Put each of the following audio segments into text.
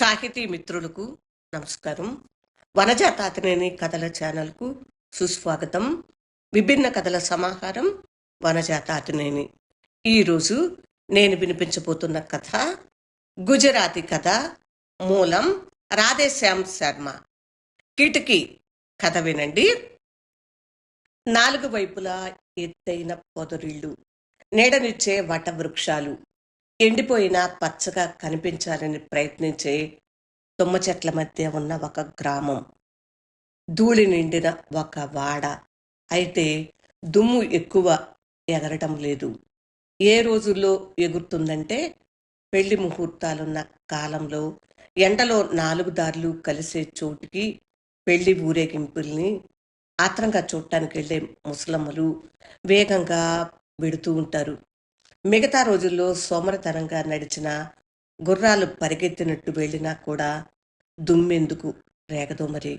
సాహితీ మిత్రులకు నమస్కారం. వనజాతాతినేని కథల ఛానల్కు సుస్వాగతం. విభిన్న కథల సమాహారం వనజాతాతినేని. ఈరోజు నేను వినిపించబోతున్న కథ గుజరాతీ కథ మూలం రాధేశ్యామ్ శర్మ. కిటికీ కథ వినండి. నాలుగు వైపులా ఎత్తైన పొదరిళ్ళు నీడనిచ్చే వట వృక్షాలు ఎండిపోయిన పచ్చగా కనిపించాలని ప్రయత్నించే తుమ్మ చెట్ల మధ్య ఉన్న ఒక గ్రామం. ధూళి నిండిన ఒక వాడ. అయితే దుమ్ము ఎక్కువ ఎగరటం లేదు. ఏ రోజుల్లో ఎగురుతుందంటే పెళ్ళి ముహూర్తాలున్న కాలంలో ఎండలో నాలుగు దారులు కలిసే చోటుకి పెళ్ళి ఊరేగింపుల్ని ఆత్రంగా చూడటానికి వెళ్ళే ముసలమ్మలు వేగంగా వెడుతూ ఉంటారు. మిగతా రోజుల్లో సోమరతనంగా నడిచిన గుర్రాలు పరిగెత్తినట్టు వెళ్ళినా కూడా దుమ్మెందుకు రేగదోమరి.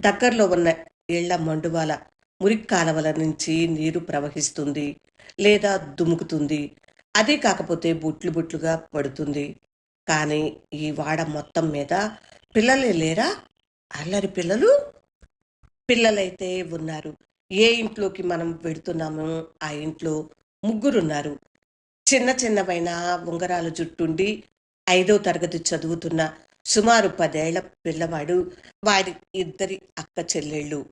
దగ్గరలో ఉన్న ఇళ్ళ మండువాల మురికి కాలవల నుంచి నీరు ప్రవహిస్తుంది లేదా దుముకుతుంది. అదే కాకపోతే బుట్లు బుట్లుగా పడుతుంది. కానీ ఈ వాడ మొత్తం మీద పిల్లలే లేరా? అల్లరి పిల్లలు? పిల్లలైతే ఉన్నారు. ఏ ఇంట్లోకి మనం వెడుతున్నామో ఆ ఇంట్లో ముగ్గురున్నారు. చిన్న చిన్నవైన ఉంగరాల జుట్టుండి ఐదో తరగతి చదువుతున్న సుమారు పదేళ్ళ పిల్లవాడు వారి ఇద్దరి అక్క చెల్లెళ్ళు.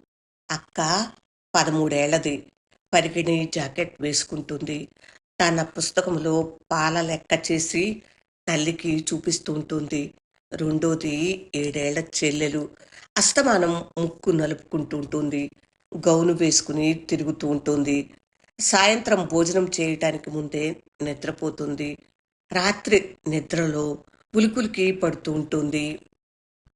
అక్క పదమూడేళ్ళది. పరిగిణి జాకెట్ వేసుకుంటుంది. తన పుస్తకంలో పాల లెక్క చేసి తల్లికి చూపిస్తూ ఉంటుంది రెండోది ఏడేళ్ళ చెల్లెలు. అస్తమానం ముక్కు నలుపుకుంటూ ఉంటుంది గౌను వేసుకుని తిరుగుతూ ఉంటుంది. సాయంత్రం భోజనం చేయటానికి ముందే నిద్రపోతుంది. రాత్రి నిద్రలో ఉలికులికి పడుతూ ఉంటుంది.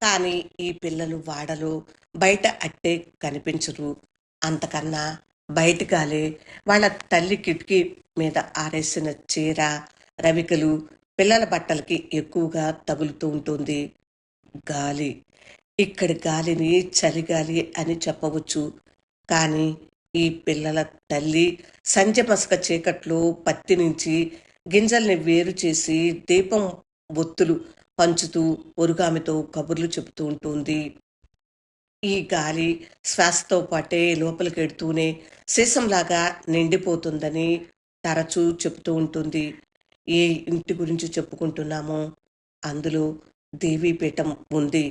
కానీ ఈ పిల్లలు వాడలో బయట అట్టే కనిపించరు. అంతకన్నా బయట గాలే వాళ్ళ తల్లి కిటికీ మీద ఆరేసిన చీర రవికలు పిల్లల బట్టలకి ఎక్కువగా తగులుతూ ఉంటుంది. గాలి ఇక్కడి గాలిని చలిగాలి అని చెప్పవచ్చు. కానీ ఈ పిల్లల తల్లి సంజ మసక చీకట్లో పత్తి నుంచి గింజల్ని వేరు చేసి దీపం ఒత్తులు పంచుతూ ఒరుగామితో కబుర్లు చెబుతూ ఉంటుంది. ఈ గాలి శ్వాసతో పాటే లోపలికి ఎడుతూనే సీసంలాగా నిండిపోతుందని తరచూ చెబుతూ ఉంటుంది. ఏ ఇంటి గురించి చెప్పుకుంటున్నామో అందులో దేవీపీఠం ఉంది.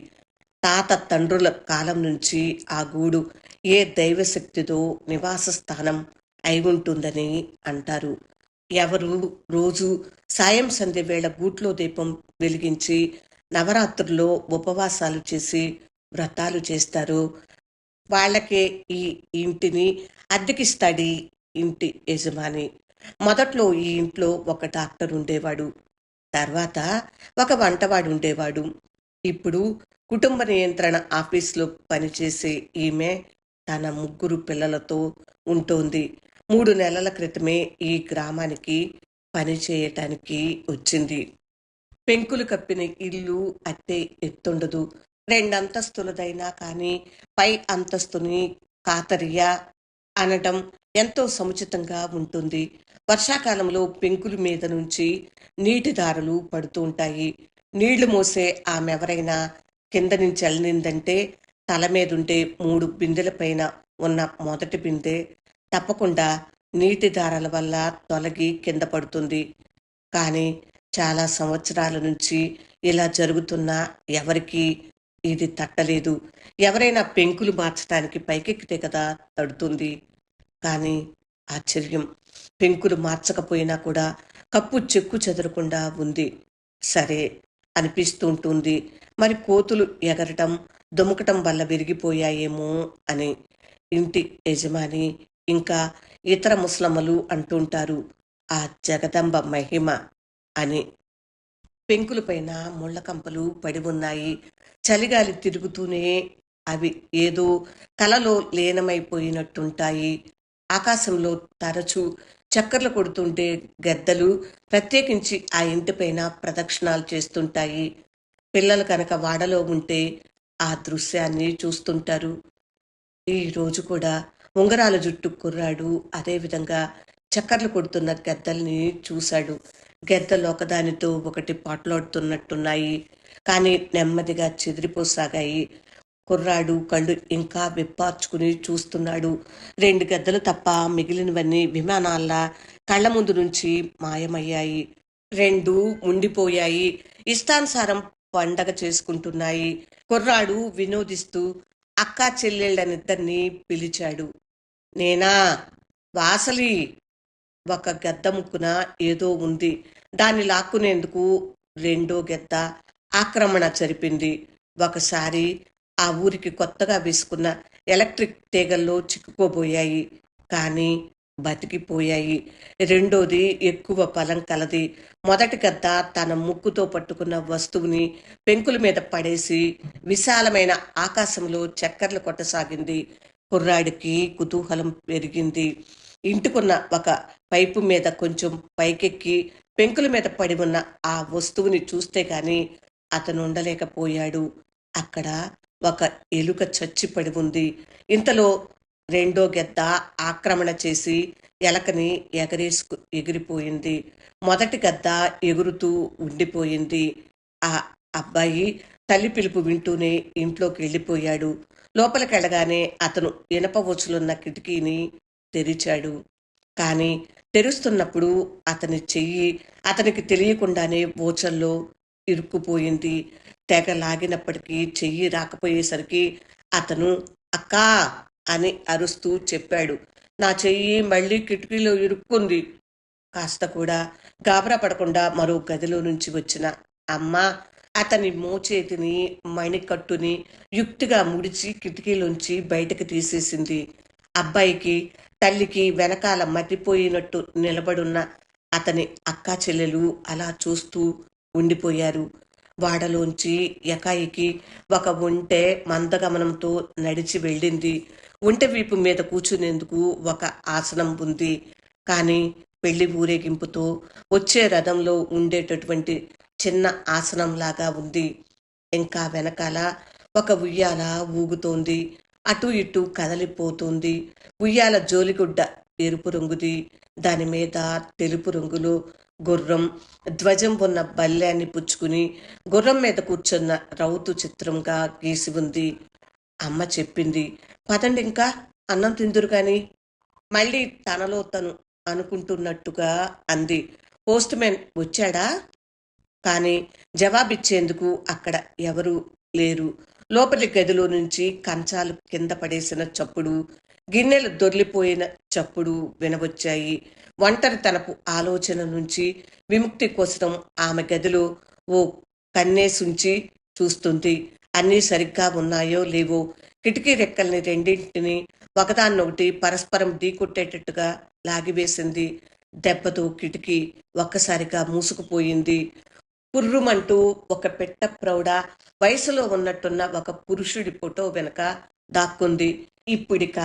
తాత తండ్రుల కాలం నుంచి ఆ గూడు ఏ దైవశక్తితో నివాస స్థానం అయి ఉంటుందని అంటారు. ఎవరు రోజు సాయం సంధ్య వేళ గూట్లో దీపం వెలిగించి నవరాత్రుల్లో ఉపవాసాలు చేసి వ్రతాలు చేస్తారు. వాళ్ళకే ఈ ఇంటిని అద్దెకిస్తాడి ఇంటి యజమాని. మొదట్లో ఈ ఇంట్లో ఒక డాక్టర్ ఉండేవాడు. తర్వాత ఒక వంటవాడు ఉండేవాడు. ఇప్పుడు కుటుంబ నియంత్రణ ఆఫీస్లో పనిచేసే ఈమె తన ముగ్గురు పిల్లలతో ఉంటోంది. మూడు నెలల క్రితమే ఈ గ్రామానికి పనిచేయటానికి వచ్చింది. పెంకులు కప్పిన ఇల్లు అట్టే ఎత్తుండదు. రెండంతస్తులదైనా కానీ పై అంతస్తుని కాతరియా అనటం ఎంతో సముచితంగా ఉంటుంది. వర్షాకాలంలో పెంకుల మీద నుంచి నీటి దారులు పడుతూ ఉంటాయి. నీళ్ళు మోసే ఆమెవరైనా కింద నుంచి అల్లిందంటే తల మీదుంటే మూడు బిందెల పైన ఉన్న మొదటి బిందె తప్పకుండా నీటి దారాల వల్ల తొలగి కింద పడుతుంది. కానీ చాలా సంవత్సరాల నుంచి ఇలా జరుగుతున్నా ఎవరికీ ఇది తట్టలేదు. ఎవరైనా పెంకులు మార్చడానికి పైకెక్కితే కదా తడుతుంది. కానీ ఆశ్చర్యం పెంకులు మార్చకపోయినా కూడా కప్పు చెక్కు చెదరకుండా ఉంది. సరే అనిపిస్తూ ఉంటుంది మరి కోతులు ఎగరటం దుమకటం వల్ల విరిగిపోయాయేమో అని ఇంటి యజమాని ఇంకా ఇతర ముస్లమ్మలు అంటుంటారు ఆ జగదంబ మహిమ అని. పెంకులపైన ముళ్ళకంపలు పడి ఉన్నాయి. చలిగాలి తిరుగుతూనే అవి ఏదో కలలో లీనమైపోయినట్టుంటాయి. ఆకాశంలో తరచూ చక్కర్లు కొడుతుంటే గద్దలు ప్రత్యేకించి ఆ ఇంటిపైన ప్రదక్షిణాలు చేస్తుంటాయి. పిల్లలు కనుక వాడలో ఉంటే ఆ దృశ్యాన్ని చూస్తుంటారు. ఈ రోజు కూడా ఉంగరాల జుట్టు కుర్రాడు అదేవిధంగా చక్కర్లు కొడుతున్న గద్దల్ని చూశాడు. గద్దలు ఒకదానితో ఒకటి పాటలాడుతున్నట్టున్నాయి. కానీ నెమ్మదిగా చెదిరిపోసాగాయి. కుర్రాడు కళ్ళు ఇంకా విప్పార్చుకుని చూస్తున్నాడు. రెండు గద్దలు తప్ప మిగిలినవన్నీ విమానాల్లా కళ్ళ ముందు నుంచి మాయమయ్యాయి. రెండు ఉండిపోయాయి. ఇష్టానుసారం పండగ చేసుకుంటున్నాయి. కుర్రాడు వినోదిస్తూ అక్కా చెల్లెళ్ళనిద్దరినీ పిలిచాడు. నేనా? వాసలి! ఒక గద్ద ముక్కున ఏదో ఉంది. దాన్ని లాక్కునేందుకు రెండో గెద్ద ఆక్రమణ జరిపింది. ఒకసారి ఆ ఊరికి కొత్తగా వేసుకున్న ఎలక్ట్రిక్ తీగల్లో చిక్కుకోబోయాయి కానీ బతికిపోయాయి. రెండోది ఎక్కువ బలం కలది. మొదటి గద్ద తన ముక్కుతో పట్టుకున్న వస్తువుని పెంకుల మీద పడేసి విశాలమైన ఆకాశంలో చక్కర్లు కొట్టసాగింది. కుర్రాడికి కుతూహలం పెరిగింది. ఇంటికున్న ఒక పైపు మీద కొంచెం పైకెక్కి పెంకుల మీద పడి ఉన్న ఆ వస్తువుని చూస్తే గాని అతను ఉండలేకపోయాడు. అక్కడ ఒక ఎలుక చచ్చిపడి ఉంది. ఇంతలో రెండో గెద్ద ఆక్రమణ చేసి ఎలకని ఎగరేసుకు ఎగిరిపోయింది. మొదటి గద్ద ఎగురుతూ ఉండిపోయింది. ఆ అబ్బాయి తల్లి పిలుపు వింటూనే ఇంట్లోకి వెళ్ళిపోయాడు. లోపలికి వెళ్ళగానే అతను ఇనప ఊచులున్న కిటికీని తెరిచాడు. కానీ తెరుస్తున్నప్పుడు అతని చెయ్యి అతనికి తెలియకుండానే ఓచల్లో ఇరుక్కుపోయింది. తెగ లాగినప్పటికీ చెయ్యి రాకపోయేసరికి అతను అక్కా అని అరుస్తూ చెప్పాడు. నా చెయ్యి మళ్ళీ కిటికీలో ఇరుక్కుంది. కాస్త కూడా గాబరా పడకుండా మరో గదిలో నుంచి వచ్చిన అమ్మ అతని మోచేతిని మణికట్టుని యుక్తిగా ముడిచి కిటికీలోంచి బయటకు తీసేసింది. అబ్బాయికి తల్లికి వెనకాల మతిపోయినట్టు నిలబడున్న అతని అక్కా చెల్లెలు అలా చూస్తూ ఉండిపోయారు. వాడలోంచి ఎకాయికి ఒక ఒంటె మందగమనంతో నడిచి వెళ్ళింది. ఒంటె వీపు మీద కూర్చునేందుకు ఒక ఆసనం ఉంది. కానీ పెళ్ళి ఊరేగింపుతో వచ్చే రథంలో ఉండేటటువంటి చిన్న ఆసనంలాగా ఉంది. ఇంకా వెనకాల ఒక ఉయ్యాల ఊగుతోంది. అటు ఇటు కదలిపోతుంది. ఉయ్యాల జోలిగుడ్డ ఎరుపు రంగుది. దాని మీద తెలుపు రంగులో గుర్రం ధ్వజం ఉన్న బల్యాన్ని పుచ్చుకుని గుర్రం మీద కూర్చున్న రౌతు చిత్రంగా గీసి ఉంది. అమ్మ చెప్పింది పదండి ఇంకా అన్నం తిందురు కానీ మళ్ళీ తనలో తను అనుకుంటున్నట్టుగా అంది పోస్ట్ మ్యాన్ వచ్చాడా? కానీ జవాబిచ్చేందుకు అక్కడ ఎవరూ లేరు. లోపలి గదిలో నుంచి కంచాలు కింద పడేసిన చప్పుడు గిన్నెలు దొర్లిపోయిన చప్పుడు వినవచ్చాయి ఒంటరి తనపు ఆలోచన నుంచి విముక్తి కోసం ఆమె గదిలో ఓ కన్నేసుంచి చూస్తుంది. అన్నీ సరిగ్గా ఉన్నాయో లేవో కిటికీ రెక్కల్ని రెండింటిని ఒకదాన్నొకటి పరస్పరం ఢీకొట్టేటట్టుగా లాగివేసింది. దెబ్బతో కిటికీ ఒక్కసారిగా మూసుకుపోయింది. పుర్రుమంటూ ఒక పెట్ట ప్రౌఢ వయసులో ఉన్నట్టున్న ఒక పురుషుడి ఫోటో వెనక దాక్కుంది. ఇప్పుడిక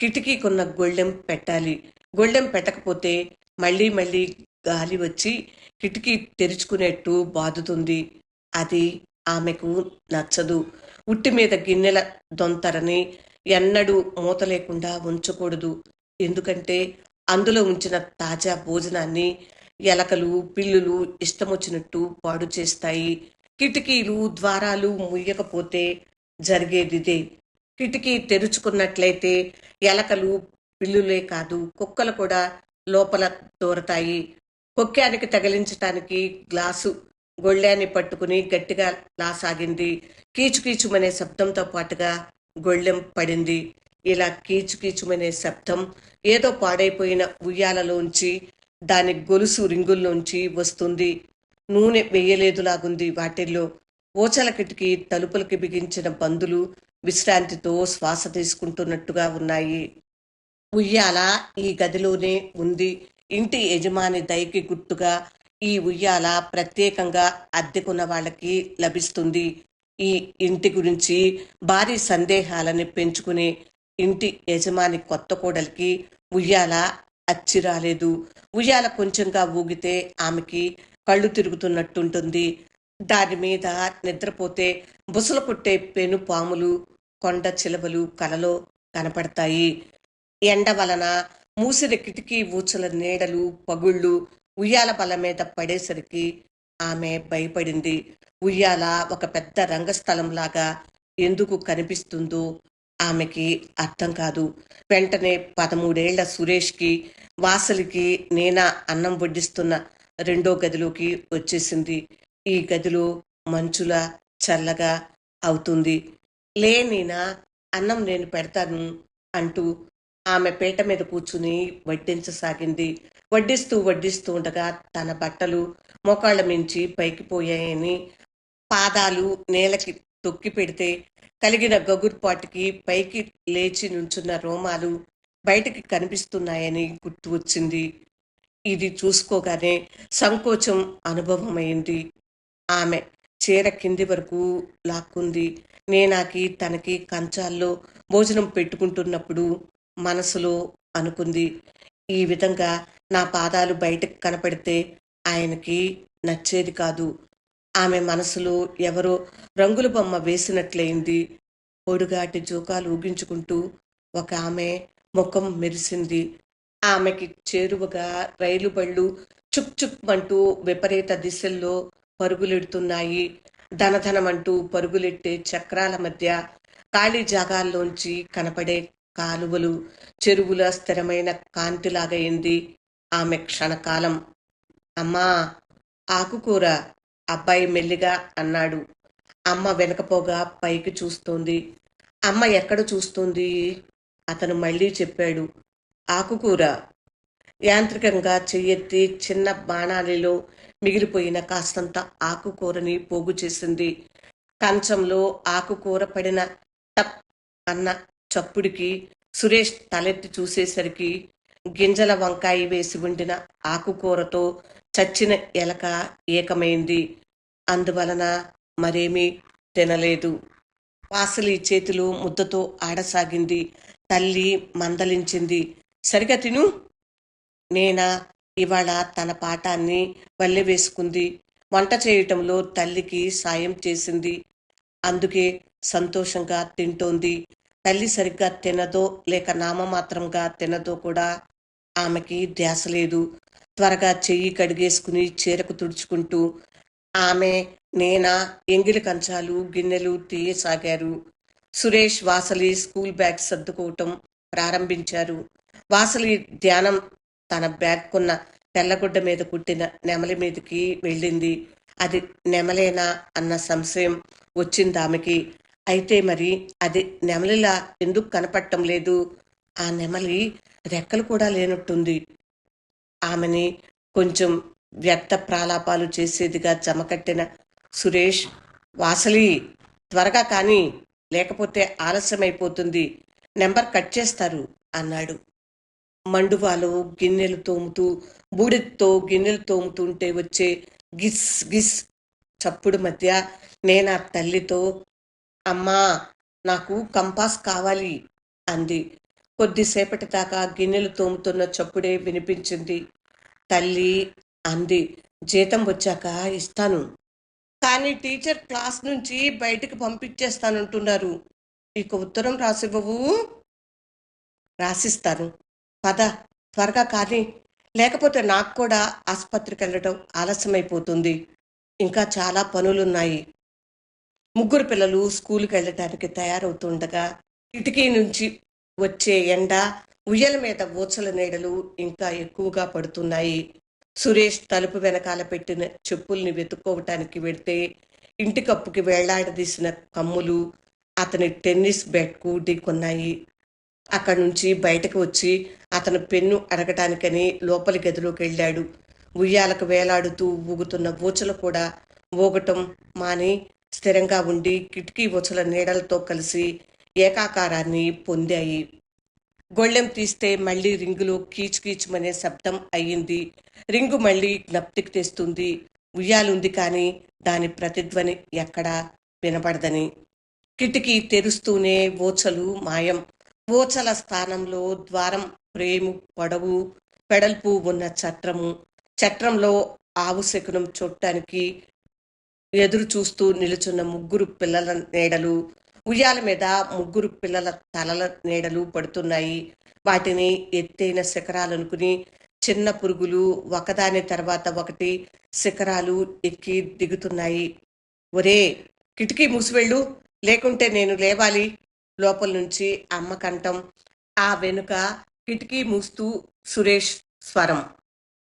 కిటికీకున్న గొళ్ళెం పెట్టాలి. గొళ్ళెం పెట్టకపోతే మళ్ళీ మళ్ళీ గాలి వచ్చి కిటికీ తెరుచుకునేట్టు బాదుతుంది. అది ఆమెకు నచ్చదు. ఉట్టి మీద గిన్నెల దొంతరని ఎన్నడూ మూత లేకుండా ఉంచకూడదు. ఎందుకంటే అందులో ఉంచిన తాజా భోజనాన్ని ఎలకలు పిల్లులు ఇష్టమొచ్చినట్టు పాడు చేస్తాయి. కిటికీలు ద్వారాలు ముయ్యకపోతే జరిగేదిదే. కిటికీ తెరుచుకున్నట్లయితే ఎలకలు పిల్లులే కాదు కుక్కలు కూడా లోపల దూరతాయి కొక్కానికి తగిలించటానికి గ్లాసు గొళ్ళాన్ని పట్టుకుని గట్టిగా లాసాగింది. కీచుకీచుమనే శబ్దంతో పాటుగా గొళ్ళెం పడింది. ఇలా కీచుకీచుమనే శబ్దం ఏదో పాడైపోయిన ఉయ్యాలలోంచి దాని గొలుసు రింగుల్లోంచి వస్తుంది. నూనె వేయలేదులాగుంది వాటిల్లో. ఓచల కిటికీ తలుపులకి బిగించిన బందులు విశ్రాంతితో శ్వాస తీసుకుంటున్నట్టుగా ఉన్నాయి. ఉయ్యాల ఈ గదిలోనే ఉంది. ఇంటి యజమాని దయకి గుర్తుగా ఈ ఉయ్యాల ప్రత్యేకంగా అద్దెకున్న వాళ్ళకి లభిస్తుంది. ఈ ఇంటి గురించి భారీ సందేహాలని పెంచుకునే ఇంటి యజమాని కొత్త కోడలికి ఉయ్యాల అచ్చి రాలేదు. ఉయ్యాల కొంచెంగా ఊగితే ఆమెకి కళ్ళు తిరుగుతున్నట్టుంటుంది. దాని మీద నిద్రపోతే బుసలు కొట్టే పెను పాములు కొండ చిలవలు కలలో కనపడతాయి. ఎండ వలన మూసిన కిటికీ ఊచల నీడలు పగుళ్ళు ఉయ్యాల బల మీద పడేసరికి ఆమె భయపడింది. ఉయ్యాల ఒక పెద్ద రంగస్థలంలాగా ఎందుకు కనిపిస్తుందో ఆమెకి అర్థం కాదు. వెంటనే పదమూడేళ్ళ సురేష్కి వాసలికి నేనా అన్నం వడ్డిస్తున్న రెండో గదిలోకి వచ్చేసింది. ఈ గదిలో మంచులా చల్లగా అవుతుంది. లేనినా అన్నం నేను పెడతాను అంటూ ఆమె పీట మీద కూర్చుని వడ్డించసాగింది. వడ్డిస్తూ వడ్డిస్తూ ఉండగా తన బట్టలు మోకాళ్ళ మించి పైకి పోయాయని పాదాలు నేలకి తొక్కి పెడితే కలిగిన గగుర్పాటికి పైకి లేచి నుంచున్న రోమాలు బయటికి కనిపిస్తున్నాయని గుర్తు వచ్చింది. ఇది చూసుకోగానే సంకోచం అనుభవమైంది. ఆమె చీర కింది వరకు లాక్కుంది. నేనాకి తనకి కంచాల్లో భోజనం పెట్టుకుంటున్నప్పుడు మనసులో అనుకుంది. ఈ విధంగా నా పాదాలు బయటకు కనపడితే ఆయనకి నచ్చేది కాదు. ఆమె మనసులో ఎవరో రంగుల బొమ్మ వేసినట్లయింది. పొడుగాటి జోకాలు ఊగించుకుంటూ ఒక ఆమె ముఖం మెరిసింది. ఆమెకి చేరువగా రైలు బళ్ళు చుక్ చుక్ అంటూ విపరీత దిశల్లో పరుగులెడుతున్నాయి. ధనధనమంటూ పరుగులెట్టే చక్రాల మధ్య ఖాళీ జాగాల్లోంచి కనపడే కాలువలు చెరువుల స్థిరమైన కాంతిలాగైంది ఆమె క్షణకాలం. అమ్మా ఆకుకూర అబ్బాయి మెల్లిగా అన్నాడు. అమ్మ వెనకపోగా పైకి చూస్తోంది. అమ్మ ఎక్కడ చూస్తోంది? అతను మళ్ళీ చెప్పాడు. ఆకుకూర. యాంత్రికంగా చెయ్యెత్తి చిన్న బాణాలిలో మిగిలిపోయిన కాస్తంత ఆకుకూరని పోగు చేసింది. కంచంలో ఆకుకూర పడిన టప్ అన్న చప్పుడికి సురేష్ తలెత్తి చూసేసరికి గింజల వంకాయ వేసి వండిన ఆకుకూరతో చచ్చిన ఎలక ఏకమైంది. అందువలన మరేమీ తినలేదు. వాసలి చేతిలో ముద్దతో ఆడసాగింది. తల్లి మందలించింది. సరిగా తిను. నేనా? ఇవాళ తన పాఠాన్ని వల్లెవేసుకుంది వంట చేయటంలో తల్లికి సాయం చేసింది. అందుకే సంతోషంగా తింటోంది. తల్లి సరిగ్గా తినదో లేక నామమాత్రంగా తినదో కూడా ఆమెకి ధ్యాస లేదు. త్వరగా చెయ్యి కడిగేసుకుని చీరకు తుడుచుకుంటూ ఆమె నేనా? ఎంగిలి కంచాలు గిన్నెలు తీయసాగారు. సురేష్ వాసలి స్కూల్ బ్యాగ్ సర్దుకోవటం ప్రారంభించారు. వాసలి ధ్యానం తన బ్యాగ్కున్న తెల్లగుడ్డ మీద కుట్టిన నెమలి మీదకి వెళ్ళింది. అది నెమలేనా అన్న సంశయం వచ్చింది ఆమెకి. అయితే మరి అది నెమలిలా ఎందుకు కనపడటం లేదు? ఆ నెమలి రెక్కలు కూడా లేనట్టుంది. ఆమెని కొంచెం వ్యర్థ ప్రాలాపాలు చేసేదిగా జమకట్టిన సురేష్ వాసలి త్వరగా కానీ లేకపోతే ఆలస్యమైపోతుంది. నెంబర్ కట్ చేస్తారు అన్నాడు. మండువాలో గిన్నెలు తోముతూ బూడిదతో గిన్నెలు తోముతుంటే వచ్చే గిస్ గిస్ చప్పుడు మధ్య నేను ఆ తల్లితో అమ్మా నాకు కంపాస్ కావాలి అంది. కొద్దిసేపటి దాకా గిన్నెలు తోముతున్న చప్పుడే వినిపించింది. తల్లి అంది. జీతం వచ్చాక ఇస్తాను. కానీ టీచర్ క్లాస్ నుంచి బయటకు పంపించేస్తానంటున్నారు. ఇక ఉత్తరం రాసివ్వవు? రాసిస్తాను. పద త్వరగా కానీ లేకపోతే నాకు కూడా ఆసుపత్రికి వెళ్ళడం ఆలస్యమైపోతుంది. ఇంకా చాలా పనులున్నాయి. ముగ్గురు పిల్లలు స్కూల్కి వెళ్ళడానికి తయారవుతుండగా కిటికీ నుంచి వచ్చే ఎండ ఉయ్యల మీద ఊచల నీడలు ఇంకా ఎక్కువగా పడుతున్నాయి. సురేష్ తలుపు వెనకాల పెట్టిన చెప్పుల్ని వెతుక్కోవటానికి వెడితే ఇంటి కప్పుకి వేళ్ళాడదీసిన కమ్ములు అతని టెన్నిస్ బ్యాట్ ఢీకొన్నాయి అక్కడి నుంచి బయటకు వచ్చి అతను పెన్ను అడగటానికని లోపలి గదిలోకి వెళ్ళాడు. ఉయ్యాలకు వేలాడుతూ ఊగుతున్న ఊచలు కూడా ఊగటం మాని స్థిరంగా ఉండి కిటికీ ఊచల నీడలతో కలిసి ఏకాకారాన్ని పొందాయి. గొళ్ళెం తీస్తే మళ్ళీ రింగులో కీచుకీచుమనే శబ్దం అయ్యింది. రింగు మళ్ళీ జ్ఞప్తికి తెస్తుంది. ఉయ్యాలుంది కానీ దాని ప్రతిధ్వని ఎక్కడా వినపడదని కిటికీ తెరుస్తూనే ఓచలు మాయం ఓచల స్థానంలో ద్వారం ప్రేము పొడవు పెడల్పు ఉన్న చట్రము. చట్రంలో ఆవు శకునం చూడటానికి ఎదురు చూస్తూ నిలుచున్న ముగ్గురు పిల్లల నీడలు. ఉయ్యాల మీద ముగ్గురు పిల్లల తలల నీడలు పడుతున్నాయి. వాటిని ఎత్తైన శిఖరాలనుకుని చిన్న పురుగులు ఒకదాని తర్వాత ఒకటి శిఖరాలు ఎక్కి దిగుతున్నాయి. ఒరే కిటికీ మూసివెళ్ళు. లేకుంటే నేను లేవాలి. లోపల నుంచి అమ్మ కంఠం ఆ వెనుక కిటికీ మూస్తూ సురేష్ స్వరం.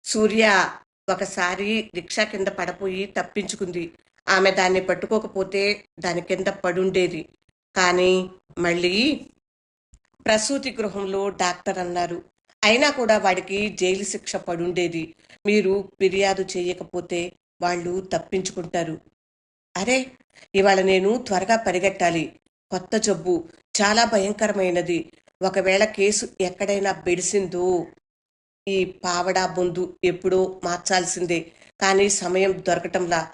సూర్య ఒకసారి రిక్షా కింద పడపోయి తప్పించుకుంది. ఆమె దాన్ని పట్టుకోకపోతే దాని కింద పడుండేది. కానీ మళ్ళీ ప్రసూతి గృహంలో డాక్టర్ అన్నారు. అయినా కూడా వాడికి జైలు శిక్ష పడుండేది. మీరు ఫిర్యాదు చేయకపోతే వాళ్ళు తప్పించుకుంటారు. అరే ఇవాళ నేను త్వరగా పరిగెట్టాలి. కొత్త జబ్బు. చాలా భయంకరమైనది. ఒకవేళ కేసు ఎక్కడైనా బెడిసిందో ఈ పావడా బొందు ఎప్పుడో మార్చాల్సిందే. కానీ సమయం దొరకటంలా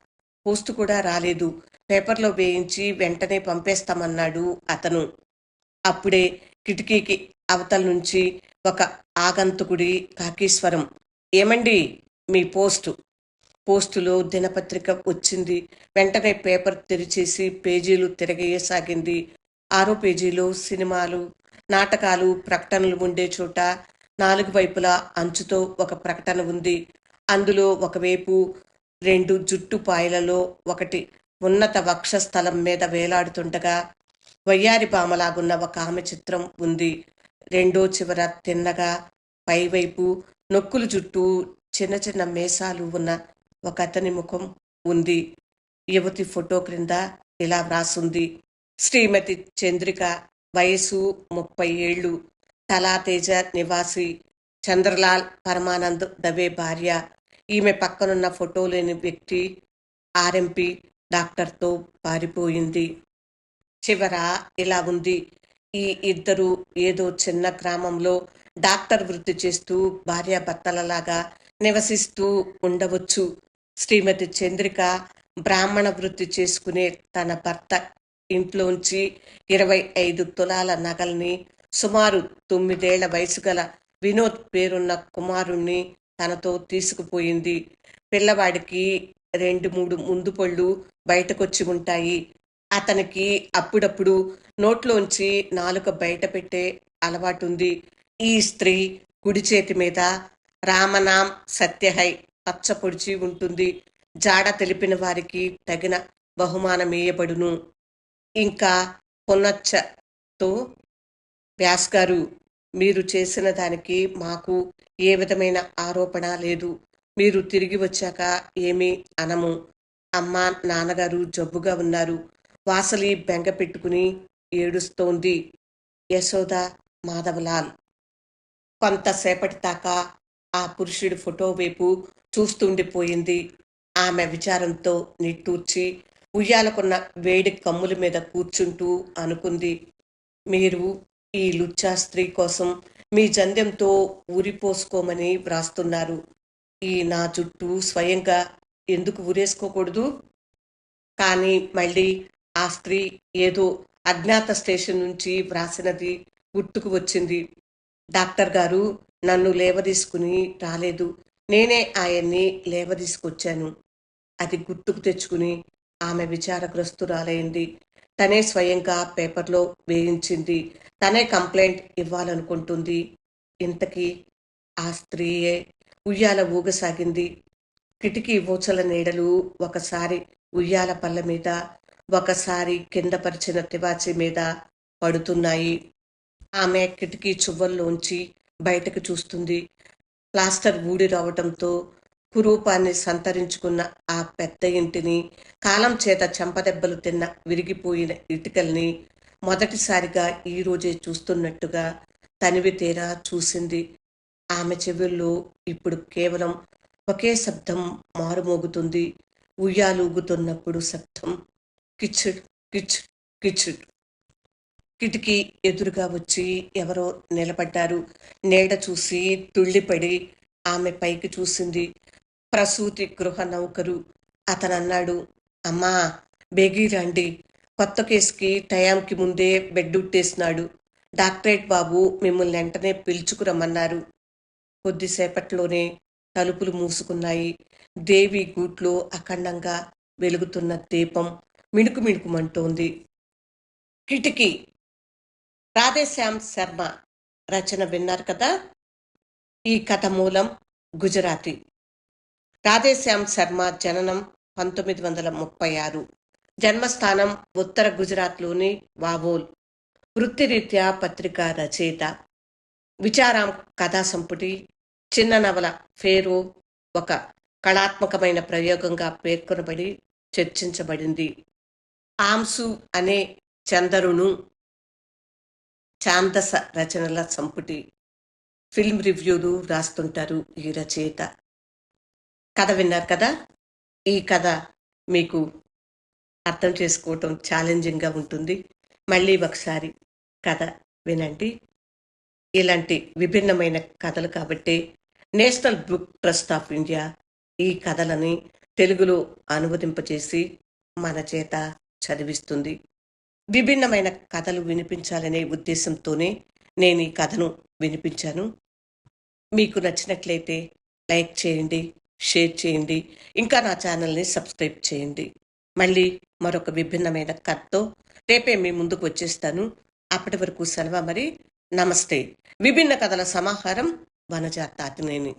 పోస్ట్ కూడా రాలేదు. పేపర్లో వేయించి వెంటనే పంపేస్తామన్నాడు అతను. అప్పుడే కిటికీకి అవతల నుంచి ఒక ఆగంతుకుడి కాకీశ్వరం. ఏమండి మీ పోస్టు? పోస్టులో దినపత్రిక వచ్చింది. వెంటనే పేపర్ తెరిచేసి పేజీలు తిరగేయసాగింది. ఆరో పేజీలో సినిమాలు నాటకాలు ప్రకటనలు ఉండే చోట నాలుగు వైపులా అంచుతో ఒక ప్రకటన ఉంది. అందులో ఒకవైపు రెండు జుట్టు పాయలలో ఒకటి ఉన్నత వక్షస్థలం మీద వేలాడుతుండగా వయ్యారి పామలాగున్న ఒక ఆమె చిత్రం ఉంది. రెండో చివర తిన్నగా పైవైపు నొక్కులు జుట్టు చిన్న చిన్న మేసాలు ఉన్న ఒక అతని ముఖం ఉంది. యువతి ఫోటో క్రింద ఇలా వ్రాసుంది. శ్రీమతి చంద్రిక వయసు ముప్పై ఏళ్ళు. తలాతేజ నివాసి చంద్రలాల్ పరమానంద్ దవే భార్య. ఈమె పక్కనున్న ఫోటో లేని వ్యక్తి ఆర్ఎంపి డాక్టర్తో పారిపోయింది. చివర ఇలా ఉంది. ఈ ఇద్దరు ఏదో చిన్న గ్రామంలో డాక్టర్ వృత్తి చేస్తూ భార్యాభర్తలలాగా నివసిస్తూ ఉండవచ్చు. శ్రీమతి చంద్రిక బ్రాహ్మణ వృత్తి చేసుకునే తన భర్త ఇంట్లోంచి ఇరవై ఐదు తులాల నగల్ని సుమారు తొమ్మిదేళ్ళ వయసు గల వినోద్ పేరున్న కుమారుణ్ణి తనతో తీసుకుపోయింది. పిల్లవాడికి రెండు మూడు ముందు పళ్ళు బయటకొచ్చి ఉంటాయి. అతనికి అప్పుడప్పుడు నోట్లోంచి నాలుక బయట పెట్టే అలవాటుంది. ఈ స్త్రీ కుడి చేతి మీద రామనాం సత్యహై పచ్చ పొడిచి ఉంటుంది. జాడ తెలిపిన వారికి తగిన బహుమానమేయబడును ఇంకా పొన్నచ్చతో వ్యాస్ గారు మీరు చేసిన దానికి మాకు ఏ విధమైన ఆరోపణ లేదు. మీరు తిరిగి వచ్చాక ఏమీ అనము. అమ్మ నాన్నగారు జబ్బుగా ఉన్నారు. వాసలి బెంగ పెట్టుకుని ఏడుస్తోంది. యశోద మాధవలాల్ కొంతసేపటి దాకా ఆ పురుషుడి ఫోటో వైపు చూస్తుండిపోయింది ఆమె విచారంతో నిట్టూర్చి ఉయ్యాలకున్న వేడి కమ్ముల మీద కూర్చుంటూ అనుకుంది. మీరు ఈ లుచ్చా స్త్రీ కోసం మీ జంద్యంతో ఊరిపోసుకోమని వ్రాస్తున్నారు. ఈ నా జుట్టు స్వయంగా ఎందుకు ఊరేసుకోకూడదు? కానీ మళ్ళీ ఆ స్త్రీ ఏదో అజ్ఞాత స్టేషన్ నుంచి వ్రాసినది గుర్తుకు వచ్చింది. డాక్టర్ గారు నన్ను లేవదీసుకుని రాలేదు. నేనే ఆయన్ని లేవదీసుకొచ్చాను. అది గుర్తుకు తెచ్చుకుని ఆమె విచారగ్రస్తురాలైంది. తనే స్వయంగా పేపర్లో వేయించింది. తనే కంప్లైంట్ ఇవ్వాలనుకుంటుంది. ఇంతకీ ఆ స్త్రీయే ఉయ్యాల ఊగసాగింది. కిటికీ ఊచల నీడలు ఒకసారి ఉయ్యాల పళ్ళ మీద ఒకసారి కిందపరిచిన తివాచి మీద పడుతున్నాయి. ఆమె కిటికీ చువ్వల్లోంచి బయటకు చూస్తుంది. ప్లాస్టర్ ఊడి రావటంతో కురూపాన్ని సంతరించుకున్న ఆ పెద్ద ఇంటిని కాలం చేత చెంపదెబ్బలు తిన్న విరిగిపోయిన ఇటుకల్ని మొదటిసారిగా ఈ రోజే చూస్తున్నట్టుగా తనివి తీరా చూసింది. ఆమె చెవుల్లో ఇప్పుడు కేవలం ఒకే శబ్దం మారుమోగుతుంది. ఉయ్యాలూగుతున్నప్పుడు శబ్దం కిచ్చుడ్ కిచ్ కిచ్చుడ్ కిటికీ ఎదురుగా వచ్చి ఎవరో నిలబడ్డారు. నీడ చూసి తుళ్ళిపడి ఆమె పైకి చూసింది ప్రసూతి గృహ నౌకరు. అతనన్నాడు అమ్మా బేగీ రండి. కొత్త కేసుకి టయాంకి ముందే బెడ్ ఉట్టేసినాడు. డాక్టరేట్ బాబు మిమ్మల్ని వెంటనే పిలుచుకురమ్మన్నారు. కొద్దిసేపట్లోనే తలుపులు మూసుకున్నాయి. దేవి గూట్లో అఖండంగా వెలుగుతున్న దీపం మిణుకు మిణుకుమంటోంది. కిటికీ రాధేశ్యామ్ శర్మ రచన విన్నారు కదా? ఈ కథ మూలం గుజరాతీ. రాధేశ్యామ్ శర్మ జననం పంతొమ్మిది వందల ముప్పై ఆరు. జన్మస్థానం ఉత్తర గుజరాత్లోని వావోల్. వృత్తిరీత్యా పత్రికా రచయిత. విచారాం కథా సంపుటి. చిన్న నవల ఫేరు ఒక కళాత్మకమైన ప్రయోగంగా పేర్కొనబడి చర్చించబడింది. ఆంసు అనే చందరును ఛాందస రచనల సంపుటి ఫిల్మ్ రివ్యూలు రాస్తుంటారు ఈ రచయిత. కథ విన్నారు కదా? ఈ కథ మీకు అర్థం చేసుకోవటం ఛాలెంజింగ్గా ఉంటుంది. మళ్ళీ ఒకసారి కథ వినండి. ఇలాంటి విభిన్నమైన కథలు కాబట్టి National Book Trust of India ఈ కథలని తెలుగులో అనువదింపచేసి మన చేత చదివిస్తుంది. విభిన్నమైన కథలు వినిపించాలనే ఉద్దేశంతోనే నేను ఈ కథను వినిపించాను. మీకు నచ్చినట్లయితే లైక్ చేయండి షేర్ చేయండి ఇంకా నా ఛానల్ని సబ్స్క్రైబ్ చేయండి. మళ్ళీ మరొక విభిన్నమైన కథతో రేపే మీ ముందుకు వచ్చేస్తాను. అప్పటి వరకు సెలవు మరి. నమస్తే. విభిన్న కథల సమాహారం వనజాతాతినేని.